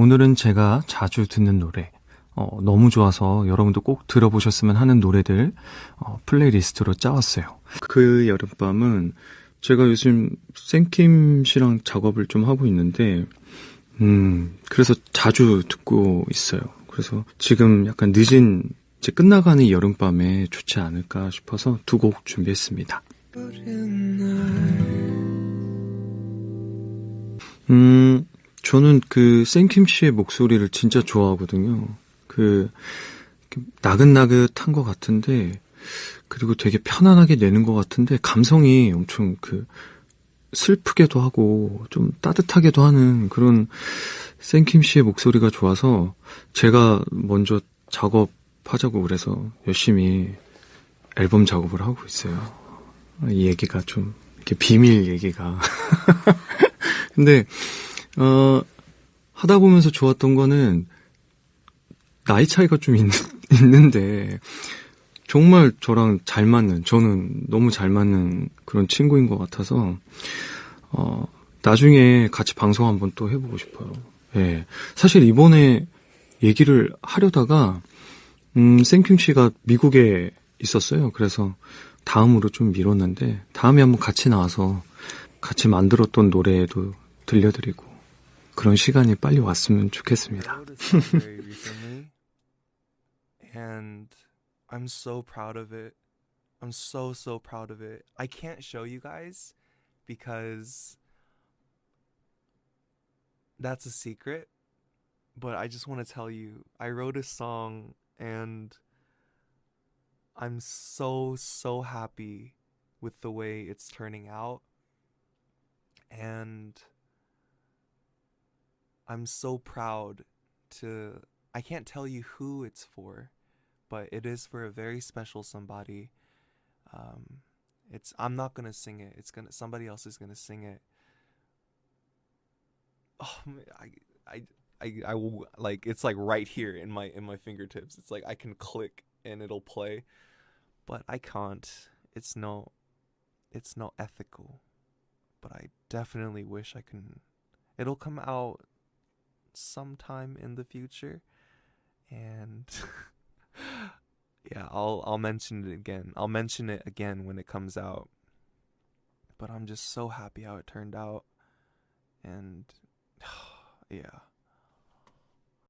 오늘은 제가 자주 듣는 노래, 어, 너무 좋아서 여러분도 꼭 들어보셨으면 하는 노래들 어, 플레이리스트로 짜왔어요. 그 여름밤은 제가 요즘 생킴 씨랑 작업을 좀 하고 있는데, 음, 그래서 자주 듣고 있어요. 그래서 지금 약간 늦은, 이제 끝나가는 이 여름밤에 좋지 않을까 싶어서 두 곡 준비했습니다. 음, 저는 그 생킴 씨의 목소리를 진짜 좋아하거든요. 그, 나긋나긋한 것 같은데, 그리고 되게 편안하게 내는 것 같은데, 감성이 엄청 그, 슬프게도 하고, 좀 따뜻하게도 하는 그런 생킴 씨의 목소리가 좋아서, 제가 먼저 작업하자고 그래서 열심히 앨범 작업을 하고 있어요. 이 얘기가 좀, 이렇게 비밀 얘기가. 근데, 어, 하다 보면서 좋았던 거는, 나이 차이가 좀 있, 있는데, 정말 저랑 잘 맞는, 저는 너무 잘 맞는 그런 친구인 것 같아서, 어, 나중에 같이 방송 한번 또 해보고 싶어요. 예. 사실 이번에 얘기를 하려다가, 음, 생킴 씨가 미국에 있었어요. 그래서 다음으로 좀 미뤘는데, 다음에 한번 같이 나와서 같이 만들었던 노래도 들려드리고, 그런 시간이 빨리 왔으면 좋겠습니다. I wrote a song very recently, and I'm so proud of it. I'm so so proud of it. I can't show you guys because that's a secret, but I just want to tell you I wrote a song and I'm so so happy with the way it's turning out. And I'm so proud to I can't tell you who it's for, but it is for a very special somebody. Um it's I'm not to sing it. It's to somebody else is to sing it. Oh, I I I I will like it's like right here in my in my fingertips. It's like I can click and it'll play, but I can't. It's no it's not ethical. But I definitely wish I can it'll come out sometime in the future. And yeah i'll i'll mention it again. I'll mention it again when it comes out. But i'm just so happy how it turned out. And yeah